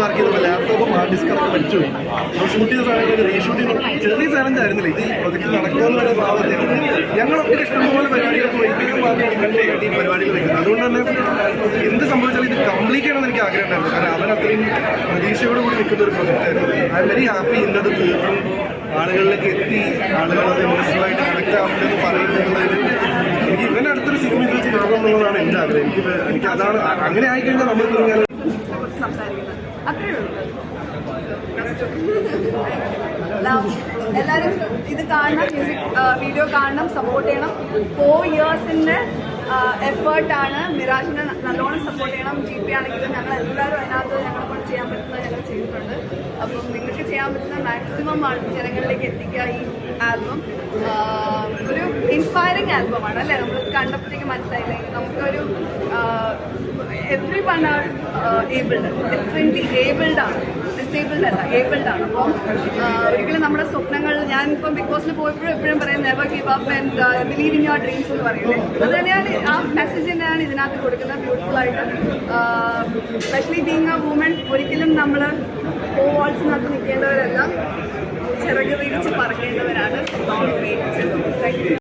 Park ചെയ്തപ്പോൾ ലാപ്ടോപ്പും hard ഡിസ്കൊക്കെ വലിച്ചു പോയി അപ്പോൾ ഷൂട്ട് ചെയ്ത സാധനങ്ങൾ റീഷൂട്ടിങ് ചെറിയ ചാലഞ്ച് ആയിരുന്നില്ല. ഇത് പ്രൊജക്ട് നടക്കുമെന്നുള്ള ഭാവത്തിൽ ഞങ്ങളൊക്കെ ഇഷ്ടംപോലെ വൈകിട്ടും മാത്രമാണ് ഈ പരിപാടികൾ വെക്കുന്നത് അതുകൊണ്ട് തന്നെ എന്ത് സംഭവിച്ചാലും ഇത് കംപ്ലീറ്റ് ചെയ്യണമെന്ന് എനിക്ക് ആഗ്രഹം ഉണ്ടായിരുന്നു കാരണം അവൻ അത്രയും പ്രതീക്ഷയോട് കൂടി നിൽക്കുന്ന ഒരു പ്രൊജക്റ്റ് ആയിരുന്നു. ഐ എം വെരി ഹാപ്പി ഇന്നത് തീർത്തും ആളുകളിലേക്ക് എത്തി. ആളുകൾ അത് ഇമോഷണൽ ആയിട്ട് കണക്ട് ആവുന്നതെന്ന് പറയുന്നതിൽ എനിക്ക് ഇവൻ അടുത്തൊരു സിനിമ ഇത് ചെയ്യണം എന്നുള്ളതാണ് എന്റെ ആഗ്രഹം. എനിക്ക് എനിക്ക് അതാണ്. അങ്ങനെ ആയിക്കഴിഞ്ഞാൽ നമ്മൾ ഇങ്ങനെ ഉള്ളൂ. എല്ലാവരും ഇത് കാണണം മ്യൂസിക് വീഡിയോ കാണണം സപ്പോർട്ട് ചെയ്യണം. ഫോർ ഇയേഴ്സിന്റെ എഫേർട്ടാണ് മിറാജിനെ നല്ലോണം സപ്പോർട്ട് ചെയ്യണം. ജി പി ആണെങ്കിലും ഞങ്ങൾ എല്ലാവരും അതിനകത്ത് ഞങ്ങളെ കൊണ്ട് ചെയ്യാൻ പറ്റുന്നത് ഞങ്ങൾ ചെയ്തിട്ടുണ്ട്. അപ്പം നിങ്ങൾക്ക് ചെയ്യാൻ പറ്റുന്ന മാക്സിമം ജനങ്ങളിലേക്ക് എത്തിക്കുക ഈ ആൽബം ഒരു ഇൻസ്പയറിംഗ് ആൽബമാണ് അല്ലേ? നമ്മൾ കണ്ടപ്പോഴത്തേക്ക് every one are abled differently abled ആണ്. ഡിസേബിൾഡ് അല്ല ഏബിൾഡ് ആണ്. അപ്പം ഒരിക്കലും നമ്മുടെ സ്വപ്നങ്ങൾ ഞാൻ ഇപ്പം ബിഗ് ബോസിൽ പോയപ്പോഴും എപ്പോഴും പറയും never give up and believe in your dreams എന്ന് പറയുന്നത് അത് തന്നെയാണ് ആ മെസ്സേജ് തന്നെയാണ് ഇതിനകത്ത് കൊടുക്കുന്നത്. ബ്യൂട്ടിഫുൾ ആയിട്ട് സ്പെഷ്യലി ബീങ് എ വുമൺ ഒരിക്കലും നമ്മൾ ഓ വാൾസിനകത്ത് നിൽക്കേണ്ടവരല്ല. ചിറക് വിരിച്ച് പറക്കേണ്ടവരാണ്. Thank you